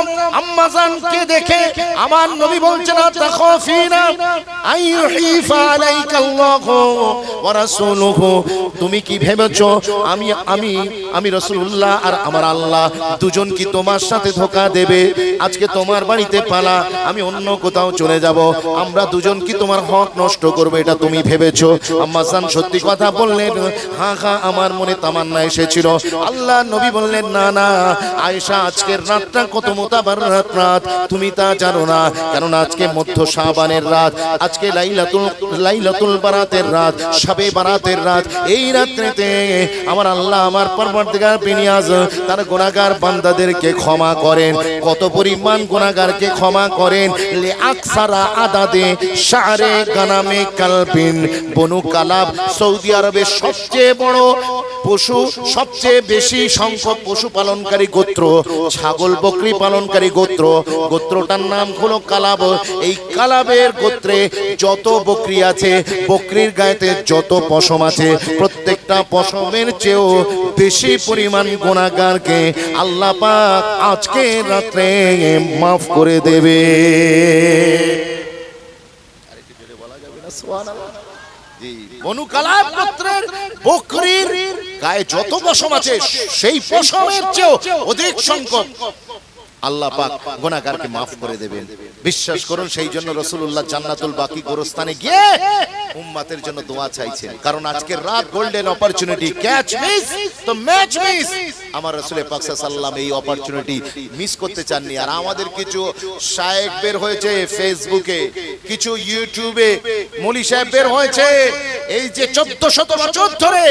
আমরা আম্মাজানকে দেখে আমার নবী বলছেন তাখাফিনা আইয়ুহিফা আলাইকাল্লাহু ওয়া রাসূলুহু। তুমি কি ভেবেছো, আমি আমি আমি রাসূলুল্লাহ আর আমার আল্লাহ দুজন কি তোমার সাথে ধোকা দেবে? আজকে তোমার বাড়িতে পালা, আমি অন্য কোথাও চলে যাব। আমরা দুজন কি তোমার হক নষ্ট করবে, এটা তুমি ভেবেছো? আম্মাজান সত্যি কথা বললেন হ্যাঁ হ্যাঁ আমার মনে তামান্না এসেছিল। আল্লাহ নবী বললেন, না না, আয়েশা, আজকের রাতটা কত মোতাবার রাত রাত, তুমি তা জানো না। কেননা আজকে মধ্য শাবানের রাত, আজকে লাইলাতুল লাইলাতুল বারাতের রাত সবে বারাতের রাত। এই রাত্রিতে আমার আল্লাহ আমার পরবর্তীকার বিনিয়াজ, তার গুনাহগার বান্দাদেরকে ক্ষমা করেন। কত পরিমাণ গুনাহগারকে ক্ষমা করেন। লে আকসারা আদাদে শারে গানামে কালবিন বনু কালাব, সৌদি আরবের সবচেয়ে বড় পশু সবচেয়ে বেশি সংখ্যক পশু পালনকারী গোত্র ছাগল বকরি পালনকারী গোত্র। গোত্রটার নাম হলো কালাব। এই কালাবের গোত্রে যত বকরি আছে বকরির গায়েতে যত পশম আছে প্রত্যেকটা পশমের চেয়েও বেশি পরিমাণ গুণাগারকে আল্লাহ পাক আজকে রাত্রে মাফ করে দেবে। জি, বনু গোত্রের বকরির গায়ে যত পশম আছে সেই পশমের চেয়েও অধিক সংখ্যক আল্লাহ পাক গুনাহগারকে মাফ করে দেবেন। বিশ্বাস করুন সেই জন্য রাসূলুল্লাহ জান্নাতুল বাকি গোরস্থানে গিয়ে উম্মতের জন্য দোয়া চাইছেন। কারণ আজকের রাত গোল্ডেন অপরচুনিটি ক্যাচ মিস তো ম্যাচ মিস আমার রাসূল পাক সাল্লাল্লাহু এই অপরচুনিটি মিস করতে চাননি। আর আমাদের কিছু শায়েক বের হয়েছে ফেসবুকে কিছু ইউটিউবে মলি সাহেব বের হয়েছে। এই যে 1400 বছর ধরে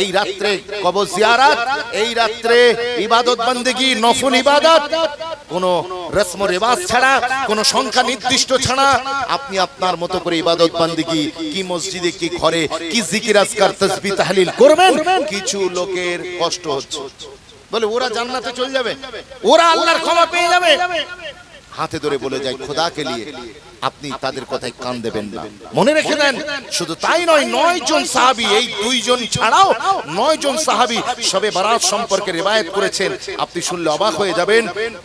এই রাত্রে কবর জিয়ারাত এই রাত্রে ইবাদত বন্দেগী নফল ইবাদত কোন রসম রেওয়াজ ছাড়া, কোনো সংখ্যা নির্দিষ্ট ছাড়া, আপনি আপনার মতো করে ইবাদত বান্দিগি কি মসজিদে, কি ঘরে, কি জিকির, আজকার তসবি তাহলিল করবেন? কিছু লোকের কষ্ট হচ্ছে। বলে ওরা জান্নাতে চলে যাবে। ওরা আল্লাহর ক্ষমা পেয়ে যাবে। হাতে ধরে বলে যায়, খোদাকে নিয়ে। আপনি তাদের কথায় কান দেবেন না। মনে রেখে দেন শুধু তাই নয় নয় জন সাহাবি এই দুইজন ছাড়াও নয় জন সাহাবি সবে বারাত সম্পর্কে রেবায়েত করেছেন। আপনি শুনলে অবাক হয়ে যাবেন।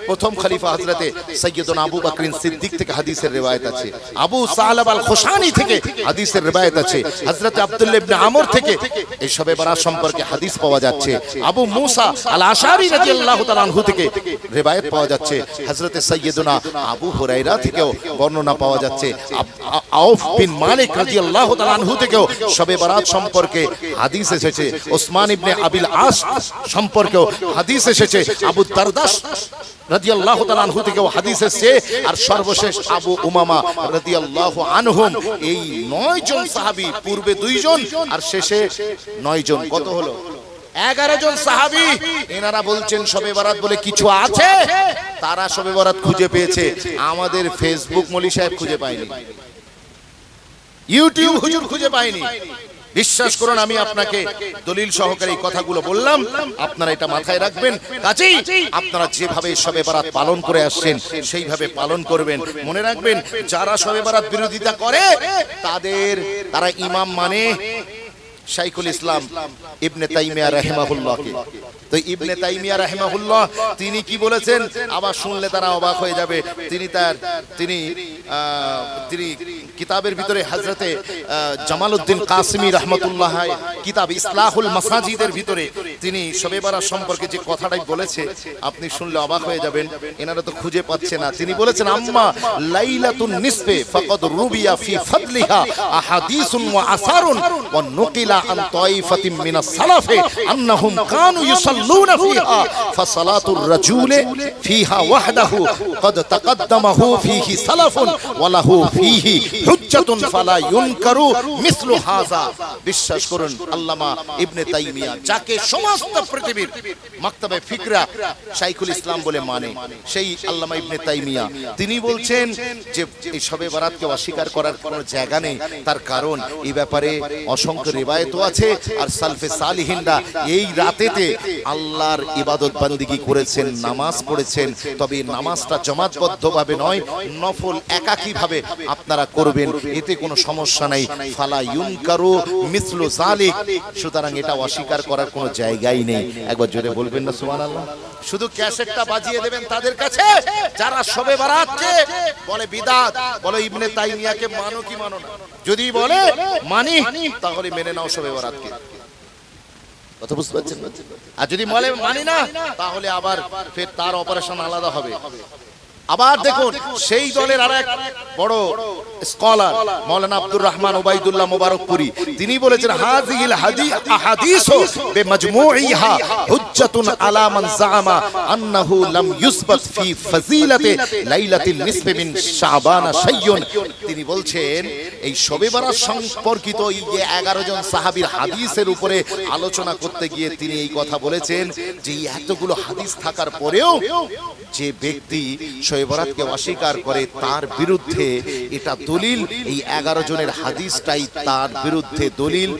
প্রথম খলিফা হযরতে সৈয়দনা আবু বকরিন সিদ্দিক থেকে হাদিসের রেবায়েত আছে। আবু সালাব আল খুশানি থেকে হাদিসের রেবায়েত আছে। হযরতে আব্দুল্লাহ ইবনে আমর থেকে এই সবে বারাত সম্পর্কে হাদিস পাওয়া যাচ্ছে। আবু মুসা আল আশারি রাদিয়াল্লাহু তাআলা আনহু থেকে রেবায়েত পাওয়া যাচ্ছে হযরতে সৈয়দনা আবু হুরাইরা থেকেও বর্ণনা পাওয়া যাচ্ছে। আউফ বিন মালিক রাদিয়াল্লাহু তাআলা আনহু থেকেও শবে বারাত সম্পর্কে হাদিস এসেছে। ওসমান ইবনে আবিল আস সম্পর্কেও হাদিস এসেছে। আবু দারদাস রাদিয়াল্লাহু তাআলা আনহু থেকেও হাদিস এসেছে। আর সর্বশেষ আবু উমামা রাদিয়াল্লাহু আনহুম, এই নয় জন সাহাবী, পূর্বে দুইজন আর শেষে নয় জন। কত হলো? এগারো জন সাহাবি। এনারা বলছেন সবে বরাত বলে কিছু আছে? তারা সবে বরাত খুঁজে পেয়েছে। আমাদের ফেসবুক মলি সাহেব খুঁজে পায়নি। ইউটিউব হুজুর খুঁজে পায়নি। বিশ্বাস করুন, আমি আপনাকে দলিল সহকারে এই কথাগুলো বললাম। আপনারা এটা মাথায় রাখবেন। কাজেই আপনারা যেভাবে সবে বারাত পালন করে আসছেন, সেইভাবে পালন করবেন। মনে রাখবেন, যারা সবে বারাত বিরোধিতা করে, তাদের, তারা ইমাম মানে শাইখুল ইসলাম ইবনে তাইমিয়া রাহিমাহুল্লাহকে। তো ইবনে তাইমিয়া রাহিমাহুল্লাহ তিনি কি বলেছেন? আবার শুনলে তারা অবাক হয়ে যাবে। তিনি তার তিনি তিনি কিতাবের ভিতরে হযরতে জামালউদ্দিন কাসিমি রহমতুল্লাহ কিতাব ইসলাহুল মাসাজিদের ভিতরে তিনি শবে বারাত সম্পর্কে যে কথাটাই বলেছে আপনি শুনলে অবাক হয়ে যাবেন এনারা তো খুঁজে পাচ্ছে না তিনি বলেছেন আম্মা লাইলাতুন নিসফে ফাকাদ রুবিয়া ফি ফাদলিহা আহাদিসুন ওয়া আসারুন ওয়া নুকিলা আন তাইফাতিন মিনাস সালাফে আন্নাহুম কানু ইউসাল্লুনা ফিহা ফাসালাতুর রাজুলি ফিহা ওয়াহদাহু قد تقدمه فيه سلف وله فيه হুজ্জাতুন ফালা ইউনকারু মিসলু হাযা বিশ্বাস করুন আল্লামা ইবনে তাইমিয়া যাকে সমস্ত পৃথিবীর মাকতাবে ফিকরা শাইখুল ইসলাম বলে মানে সেই আল্লামা ইবনে তাইমিয়া। তিনি বলছেন যে এই সবে বারাতকে অস্বীকার করার কোনো জায়গা নেই তার কারণ এই ব্যাপারে অসংখ্য রিবায়েতও আছে আর সালফে সালিহিনরা এই রাতেতে আল্লাহর ইবাদত বান্দিগি করেছেন নামাজ পড়েছেন তবে নামাজটা জমাতবদ্ধভাবে নয় নফল একাকীভাবে আপনারা করবেন করবেন এতে কোনো সমস্যা নাই। ফালা ইউনকারু মিসলু জালিক সুতরাং এটা অস্বীকার করার কোনো জায়গাই নেই। একবার জোরে বলবেন না সুবহানাল্লাহ। শুধু ক্যাসেটটা বাজিয়ে দেবেন তাদের কাছে। যারা সবে বারাতকে বলে বিদাত বলে ইবনে তাইমিয়াকে মানো কি মানো না। যদি বলে মানি তাহলে মেনে নাও সবে বারাতকে কথা বুঝতে পারছেন? আর যদি বলে মানি না তাহলে আবার ফের তার অপারেশন আলাদা হবে। আবার দেখুন সেই দলের আর এক বড় স্কলার মৌলানা আব্দুর রহমান ওবাইদুল্লাহ মোবারকপুরি। তিনি বলেছেন হাযিহিল হাদি আহাদিসু বিমাজমুইহা হুজ্জাতুন আলা মান জাআমা আন্নাহু লাম ইউসবাত ফি ফাজিলাতি লাইলাতিল নিসফি মিন শাবান শাইয়ুন। তিনি বলছেন এই শবে বরাত সম্পর্কিত এই যে 11 জন সাহাবীর হাদিসের উপরে আলোচনা করতে গিয়ে তিনি এই কথা বলেছেন যে এতগুলো হাদিস থাকার পরেও যে ব্যক্তি শবে বরাতকে অস্বীকার করে তার বিরুদ্ধে এটা দলিল। এই এগারো জনের হাদিসটাই তার বিরুদ্ধে দলিল।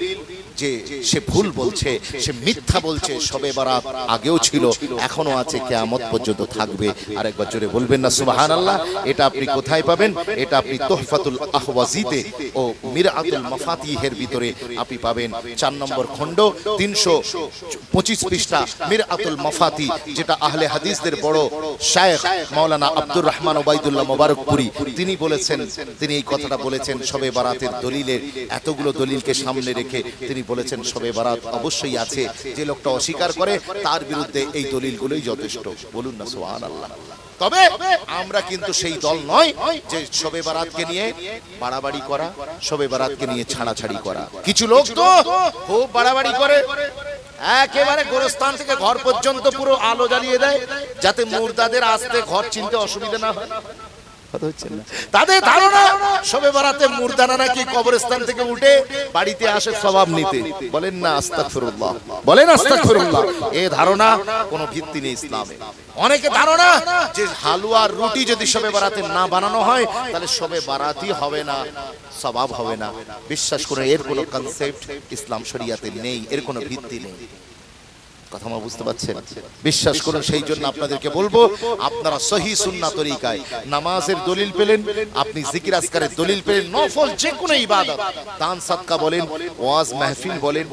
যে সে ভুল বলছে, সে মিথ্যা বলছে, সবে বারাত আগেও ছিল এখনও আছে, কেয়ামত পর্যন্ত থাকবে। আরেকবার জোরে বলবেন না সুবাহান আল্লাহ এটা আপনি কোথায় পাবেন? এটা আপনি তোহফাতুল আহওয়াজিতে ও মিরাতুল মাফাতিহের ভিতরে আপনি পাবেন। চার নম্বর খণ্ড, তিনশো পঁচিশ পৃষ্ঠা, মিরাতুল মাফাতি, যেটা আহলে হাদিসদের বড় শায়েখ মাওলানা আব্দুর রহমান ওবাইদুল্লাহ মোবারকপুরি। তিনি বলেছেন, তিনি এই কথাটা বলেছেন, সবে বারাতের দলিলের এতগুলো দলিলকে সামনে রেখে তিনি বলেছেন সবে বারাত অবশ্যই আছে। যে লোকটা অস্বীকার করে, তার বিরুদ্ধে এই দলিলগুলোই যথেষ্ট। বলুন না সোহান আল্লাহ তবে আমরা কিন্তু সেই দল নয় যে সবে বারাতকে নিয়ে বাড়াবাড়ি করা সবে বারাতকে নিয়ে ছাড়াছাড়ি করা। কিছু লোক তো খুব বাড়াবাড়ি করে, একেবারে গোরস্থান থেকে ঘর পর্যন্ত পুরো আলো জ্বালিয়ে দেয়, যাতে মুর্দাদের আসতে ঘর চিনতে অসুবিধা না হয়। তাদের ধারণা সবে নাকি কবরস্থান থেকে উঠে বাড়িতে আসে স্বভাব নিতে। বলেন না বলেন ধারণা কোনো ভিত্তি নেই ইসলামে। অনেকে ধারণা যে হালুয়ার রুটি যদি সবে বারাতে না বানানো হয়, তাহলে সবে বারাতি হবে না, স্বভাব হবে না। বিশ্বাস করে এর কোনো কনসেপ্ট ইসলাম শরিয়াতে নেই, এর কোনো ভিত্তি নেই। কথা আমার বুঝতে পারছেন বিশ্বাস করুন, সেই জন্য আপনাদেরকে বলব, আপনারা সহি সুন্না তরিকায় নামাজের দলিল পেলেন, আপনি জিকির আজকারের দলিল পেলেন, নফল যে কোনো ইবাদত। বলেন, ওয়াজ বলেন,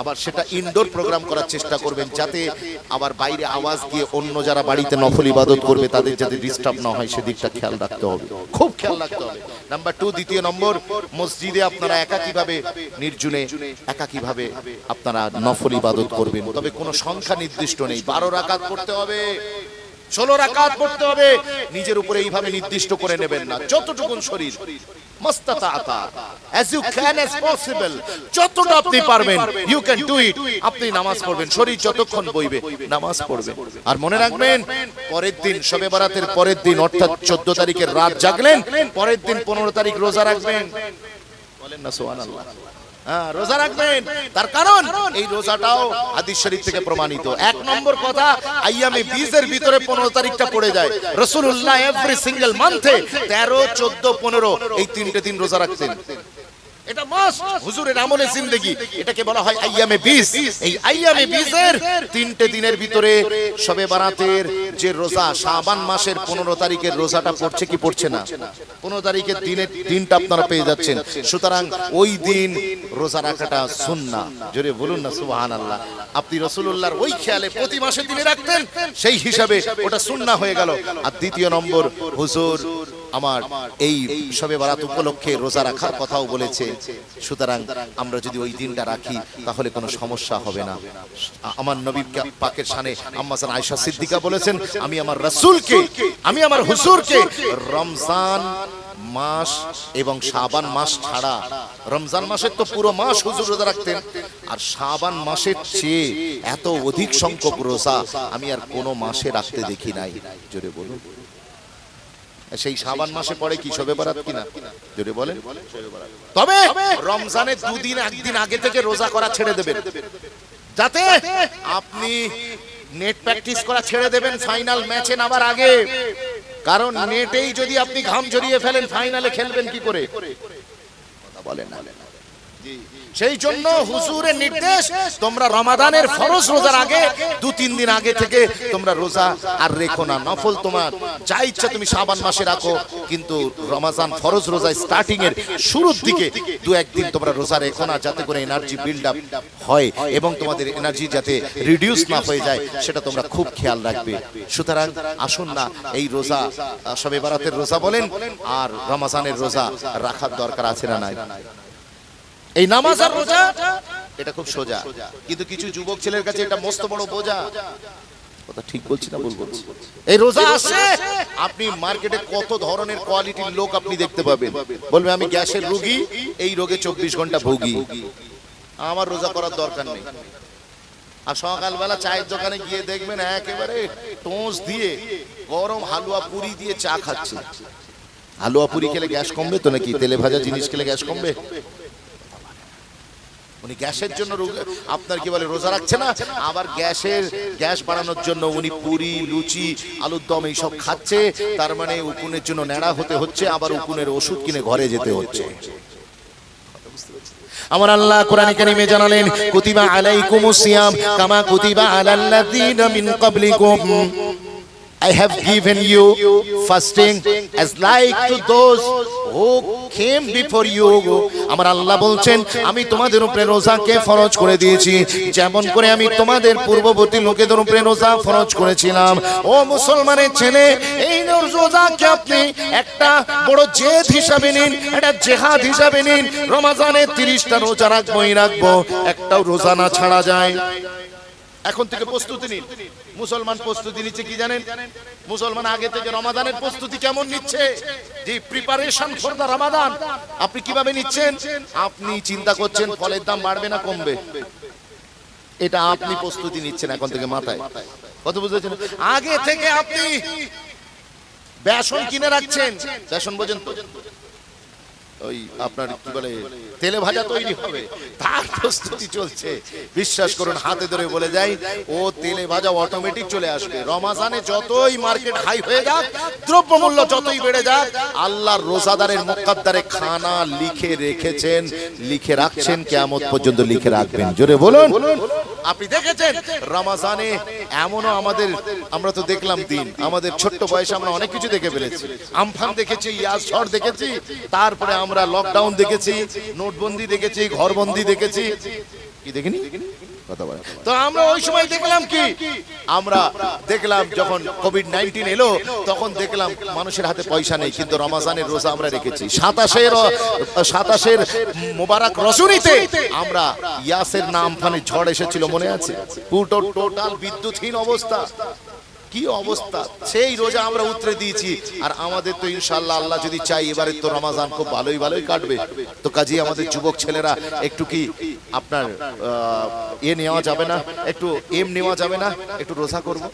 আবার সেটা ইনডোর প্রোগ্রাম করার চেষ্টা করবেন, যাতে আবার বাইরে আওয়াজ অন্য যারা বাড়িতে নফল ইবাদত করবে, তাদের যাতে ডিস্টার্ব না হয়, সেদিকটা খেয়াল রাখতে হবে। খুব খেয়াল রাখতে হবে। নাম্বার টু দ্বিতীয় নম্বর, মসজিদে আপনারা একা কীভাবে নির্জুনে একা কীভাবে আপনারা নফল ইবাদত করবেন। তবে কোনো সংখ্যা নির্দিষ্ট নেই। বারো রাকাত পড়তে হবে ষোলো রাকাত পড়তে হবে। নিজের উপরে এইভাবে নির্দিষ্ট করে নেবেন না। যতটুকুন শরীর। যতটা আপনি পারবেন আপনি নামাজ পড়বেন। শরীর যতক্ষণ বইবে নামাজ পড়বেন। আর মনে রাখবেন পরের দিন বারাতের পরের দিন অর্থাৎ 14 তারিখের রাত জাগলেন পরের দিন 15 তারিখ রোজা রাখবেন। বলেন না সোহান আল্লাহ রোজা রাখবেন। তার কারণ, এই রোজাটাও হাদিস শরীফ থেকে প্রমাণিত। এক নম্বর কথা, আইয়ামে বিজের ভিতরে পনেরো তারিখটা পড়ে যায়। রসুল্লাহ এভরি সিঙ্গেল মান্থে তেরো, চোদ্দ, পনেরো, এই তিনটে দিন রোজা রাখতেন। এটা মাস হুজুরের আমলে জিন্দেগি। এটাকে বলা হয় আইয়ামে বীজ। এই আইয়ামে তিনটে দিনের ভিতরে সবে বারাতের যে রোজা শাবান মাসের পনেরো তারিখের রোজাটা পড়ছে কি পড়ছে না? পনেরো তারিখের দিনের দিনটা আপনারা পেয়ে যাচ্ছেন। সুতরাং ওই দিন রোজা রাখাটা সুন্না। জোরে বলুন না সুবাহান আল্লাহ আপনি রসুল্লাহর ওই খেয়ালে প্রতি মাসে দিনে রাখতেন সেই হিসাবে ওটা সুন্না হয়ে গেল। আর দ্বিতীয় নম্বর হুজুর আমার এই সবে বারাত উপলক্ষে রোজা রাখার কথাও বলেছে। সুতরাং আমরা যদি ওই দিনটা রাখি তাহলে কোনো সমস্যা হবে না। আমার নবী পাকের শানে আম্মাজান আয়েশা সিদ্দিকা বলেছেন আমি আমার রাসূলকে আমি আমার হুজুরকে রমজান মাস এবং শাবান মাস ছাড়া রমজান মাসের তো পুরো মাস হুজুর রোজা রাখতেন। আর শাবান মাসের চেয়ে এত অধিক সংখ্যক রোজা আমি আর কোনো মাসে রাখতে দেখি নাই। জোরে বলুন। সেই সাবান মাসে পরে কি শবে বরাত কিনা? যদি বলেন। তবে রমজানের দুদিন একদিন আগে থেকে রোজা করা ছেড়ে দেবেন। যাতে আপনি নেট প্র্যাকটিস করা ছেড়ে দেবেন ফাইনাল ম্যাচে নামার আগে। কারণ নেটেই যদি আপনি ঘাম জড়িয়ে ফেলেন ফাইনালে খেলবেন কি করে? কথা বলেন না। সেই জন্য হুজুরের নির্দেশ তোমরা রমাদানের ফরজ রোজার আগে দু তিন দিন আগে থেকে তোমরা রোজা আর রেখো না। নফল তোমার। যা ইচ্ছা তুমি সাবান মাসে রাখো কিন্তু রমাজান ফরজ রোজা স্টার্টিং এর শুরুর দিকে দু একদিন তোমরা রোজা রেখো না যাতে করে এনার্জি বিল্ড আপ হয় এবং তোমাদের এনার্জি যাতে রিডিউস না হয়ে যায় সেটা তোমরা খুব খেয়াল রাখবে। সুতরাং আসুন না এই রোজা সবে বারাতের রোজা বলেন আর রমাজানের রোজা রাখার দরকার আছে না নাই এই নামাজ আর রোজা? এটা খুব সোজা। কিন্তু কিছু যুবক ছেলের কাছে এটা মস্ত বড় বোঝা। কথা ঠিক বলছি না ভুল বলছি? এই রোজা আছে? আপনি মার্কেটে কত ধরনের কোয়ালিটির লোক আপনি দেখতে পাবেন? বলবে আমি গ্যাসের রোগী এই রোগে চব্বিশ ঘণ্টা ভুগি। আমার রোজা করার দরকার নেই। আর সকালবেলা চায়ের দোকানে গিয়ে দেখবেন একেবারে টোঁস দিয়ে গরম হালুয়া পুরি দিয়ে চা খাচ্ছে। হালুয়া পুরি খেলে গ্যাস কমবে তো নাকি? তেলে ভাজা জিনিস খেলে গ্যাস কমবে? উনি গ্যাসের জন্য আপনার কি বলে রোজা রাখছে না? আবার গ্যাসের গ্যাস বাড়ানোর জন্য উনি পুরি, লুচি, আলুর দম এইসব খাচ্ছে। তার মানে উকুনের জন্য ন্যাড়া হতে হচ্ছে, আবার উকুনের ওষুধ কিনে ঘরে যেতে হচ্ছে। আমার আল্লাহ কোরআনে কারিমে জানালেন, কুতিবা আলাইকুমুস সিয়াম কামা কুতিবা আলাল্লাযীনা মিন ক্বাবলিকুম। I have given you fasting as like to those who came before you আমার আল্লাহ বলছেন, আমি তোমাদের উপরে রোজাকে ফরজ করে দিয়েছি। যেমন করে আমি তোমাদের পূর্ববর্তী লোকেদের উপরে রোজা ফরজ করেছিলাম। ও মুসলমানের ছেলে, এই রোজাকে আপনি একটা বড় জেদ হিসাবে নিন, একটা জেহাদ হিসাবে নিন। রমাজানের তিরিশটা রোজা রাখবোই, রাখব। একটাও রোজা না ছাড়া যায়। এখন থেকে প্রস্তুতি নিন। মুসলমান প্রস্তুতি নিচ্ছে কি জানেন? মুসলমান আগে থেকে রমাদানের প্রস্তুতি কেমন নিচ্ছে? যে প্রিপারেশন ফর দা রমাদান, আপনি কীভাবে নিচ্ছেন? আপনি চিন্তা করছেন ফলের দাম বাড়বে না কমবে? এটা আপনি প্রস্তুতি নিচ্ছেন এখন থেকে মাথায়। কত বুঝেছেন আগে থেকে আপনি বেসন কিনে রাখছেন। বেসন বোঝেন তো? ওই আপনার কি বলে, তেলে ভাজা তৈরি হবে। তার প্রস্তুতি চলছে। বিশ্বাস করুন, হাতে ধরে বলে যাই, ও তেলে ভাজা অটোমেটিক চলে আসবে। রমাজানে যতই মার্কেট হাই হয়ে যাক, দ্রব্যমূল্য যতই বেড়ে যাক আল্লাহর রোজাদারের মুকাদ্দারে খানা লিখে রেখেছেন। লিখে রাখছেন কেমন পর্যন্ত লিখে রাখবেন। জোরে বলুন। আপনি দেখেছেন, রমাজানে এমনও আমাদের, আমরা তো দেখলাম দিন। আমাদের ছোট্ট বয়সে আমরা অনেক কিছু দেখে ফেলেছি। আমফান দেখেছি ইয়াস ঝড় দেখেছি, তারপরে আমরা লকডাউন দেখেছি, নোটবন্দি দেখেছি, ঘরবন্দি দেখেছি। কি দেখিনি? কথা বলে। তো আমরা ওই সময় দেখলাম কি? আমরা দেখলাম যখন কোভিড নাইন্টিন এলো, তখন দেখলাম মানুষের হাতে পয়সা নেই, কিন্তু রমাজানের রোজা আমরা রেখেছি। সাতাশের সাতাশের মোবারক রজনীতে আমরা ইয়াসের নাম ফানে ঝড় এসেছিল, মনে আছে? পুরো টোটাল বিদ্যুৎহীন অবস্থা। কি অবস্থা? সেই রোজা আমরা উতরে দিয়েছি। আর আমাদের তো ইনশাল্লাহ আল্লাহ যদি চাই এবারে তো রমাজান খুব ভালোই ভালোই কাটবে। তো কাজেই আমাদের যুবক ছেলেরা একটু কি আপনার এ নেওয়া যাবে না? একটু এম নেওয়া যাবে না? একটু রোজা করব?